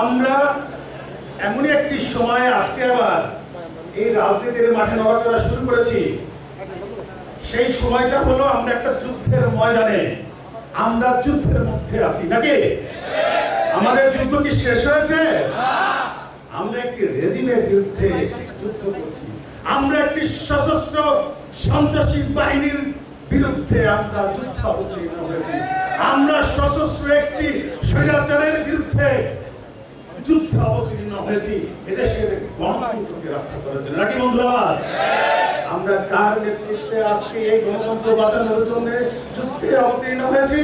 আমরা এমনই একটি সময় আজকে আবার এই রাজনীতির মাঠে নড়াচড়া শুরু করেছি। সেই সময়টা হলো আমরা একটা যুদ্ধের ময়দানে, আমরা যুদ্ধের মধ্যে আছি। নাকি? আমাদের যুদ্ধ কি শেষ হয়েছে? আমরা একটি রেজিমের বিরুদ্ধে যুদ্ধ করছি। আমরা একটি সশস্ত্র সন্ত্রাসী বাহিনীর বিরুদ্ধে আমরা যুদ্ধ অবতীর্ণ হয়েছি। আমরা সশস্ত্র একটি স্বৈরাচারের বিরুদ্ধে যুদ্ধে অবতীর্ণ হয়েছি, এদেশের গণতন্ত্রকে রক্ষা করার জন্য। নাকি বন্ধুরা? আমরা কার নেতৃত্বে আজকে এই গণতন্ত্র বাঁচানোর জন্য যুদ্ধে অবতীর্ণ হয়েছি?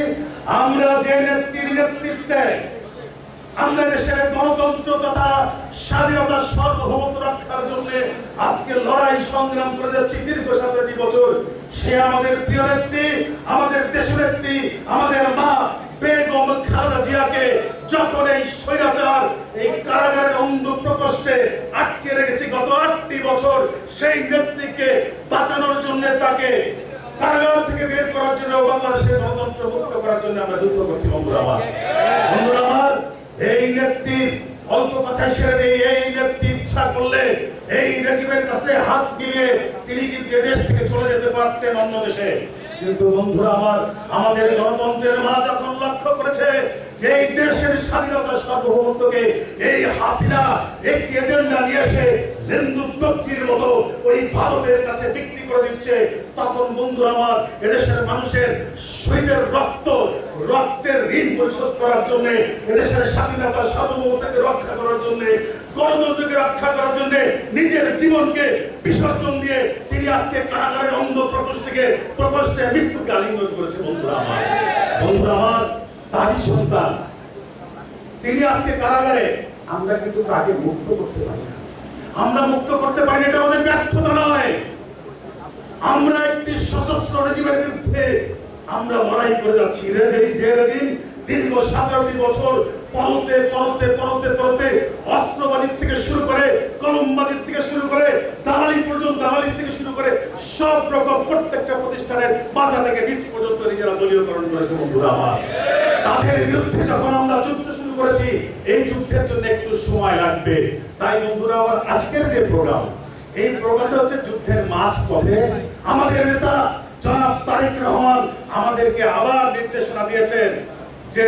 আমরা যে নেত্রীর নেতৃত্বে আমরা দেশের গণতন্ত্র তথা স্বাধীনতা সার্বভৌমত্ব রক্ষার জন্য আজকে লড়াই সংগ্রাম করে যাচ্ছি দীর্ঘ সতেরোটি বছর, সে আমাদের প্রিয় নেত্রী, আমাদের দেশের নেত্রী, আমাদের মা বেগম খালেদা জিয়াকে যখন এই স্বৈরাচার এই কারাগারের অন্ধ প্রকোষ্ঠে আটকে রেখেছে গত আটটি বছর সেই নেত্রীকে বাঁচানোর জন্য তাকে কারাগার থেকে বের করার জন্য বাংলাদেশের গণতন্ত্র মুক্ত করার জন্য আমরা যুদ্ধ করছি, বন্ধুরা আমার। আমার, এই অল্প কথা এই ইচ্ছা করলে এই রেজিমের কাছে হাত তিনি দেশ থেকে চলে যেতে পারতেন অন্য দেশে। কিন্তু বন্ধুরা আমার, আমাদের গণতন্ত্রের মা যখন লক্ষ্য করেছে যে এই দেশের স্বাধীনতা সার্বভৌমত্বকে এই হাসিনা, একটি এজেন্ডা নিয়ে এসে লেন্দু দক্ষির মতো ওই ভারতের কাছে বিক্রি করে দিচ্ছে। তখন বন্ধু আমার, এদেশের মানুষের শহীদের রক্ত, রক্তের ঋণ পরিশোধ করার জন্য, এদেশের স্বাধীনতা সার্বভৌমত্বকে রক্ষা করার জন্য, গণতন্ত্রকে রক্ষা করার জন্য নিজের জীবনকে বিসর্জন দিয়ে তিনি আজকে কারাগারের অন্ধ প্রকোষ্ঠকে, প্রকোষ্ঠে মৃত্যুকে আলিঙ্গন করেছে বন্ধুরা আমার। বন্ধুরা আমার তারই সন্তান, তিনি আজকে কারাগারে। আমরা কিন্তু তাকে মুক্ত করতে পারি না। আমরা মুক্ত করতে পারি এটা আমাদের ব্যর্থতা নয়। আমরা একটি সশস্ত্র রেজিমের বিরুদ্ধে আমরা লড়াই করে যাচ্ছি। রেজিম যে রেজিম দীর্ঘ সতেরোটি বছর পরতে পরতে পরতে পরতে অস্ত্রবাজির থেকে শুরু করে, কলমবাজির থেকে শুরু করে, দালালি পর্যন্ত দালালি থেকে শুরু করে সব রকম প্রত্যেকটা প্রতিষ্ঠানের মাথা থেকে নিচ পর্যন্ত নিজেরা দলীয়করণ করেছে বন্ধুরা আমার। তাদের বিরুদ্ধে যখন আমরা আজকের যে প্রোগ্রাম এই প্রোগ্রামটা হচ্ছে যুদ্ধের মাঝ পথে। আমাদের নেতা জনাব তারেক রহমান আমাদেরকে আবার নির্দেশনা দিয়েছেন যে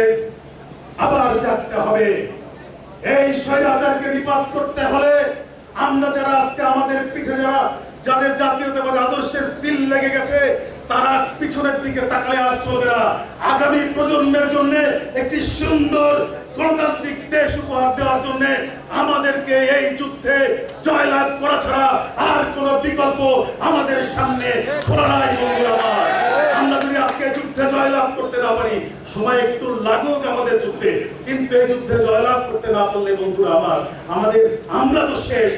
আবার জাগতে হবে। এই স্বৈরাচারকে নিপাত করতে হলে আমরা যারা আজকে আমাদের পিঠে যারা, যাদের জাতীয়তাবাদী আদর্শের সিল লেগে গেছে, তারা পিছনের দিকে তাকালে আর চলবে না। আগামী প্রজন্মের জন্য একটি সুন্দর গণতান্ত্রিক দেশ উপহার দেওয়ার জন্য আমাদেরকে এই যুদ্ধে জয়লাভ করা ছাড়া আর কোন বিকল্প আমাদের সামনে খোলা নাই আমরা যদি আজকে যুদ্ধে জয়লাভ করতে না পারি, সময় একটু লাগুক আমাদের যুদ্ধে। কিন্তু এই যুদ্ধে জয়লাভ করতে না পারলে বন্ধুরা আমার, আমাদের, আমরা তো শেষ।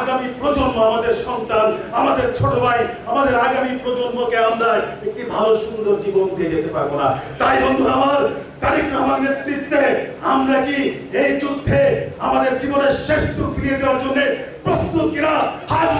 আগামী প্রজন্ম আমাদের সন্তান, আমাদের ছোট ভাই, আমাদের আগামী প্রজন্মকে আমরা ভালো সুন্দর জীবন দিয়ে যেতে পারব না। তাই বন্ধুরা আমার, তারিক রহমান নেতৃত্বে আমরা কি এই যুদ্ধে আমাদের জীবনের শেষ সুখ দেওয়ার জন্য প্রস্তুত কিনা? হাত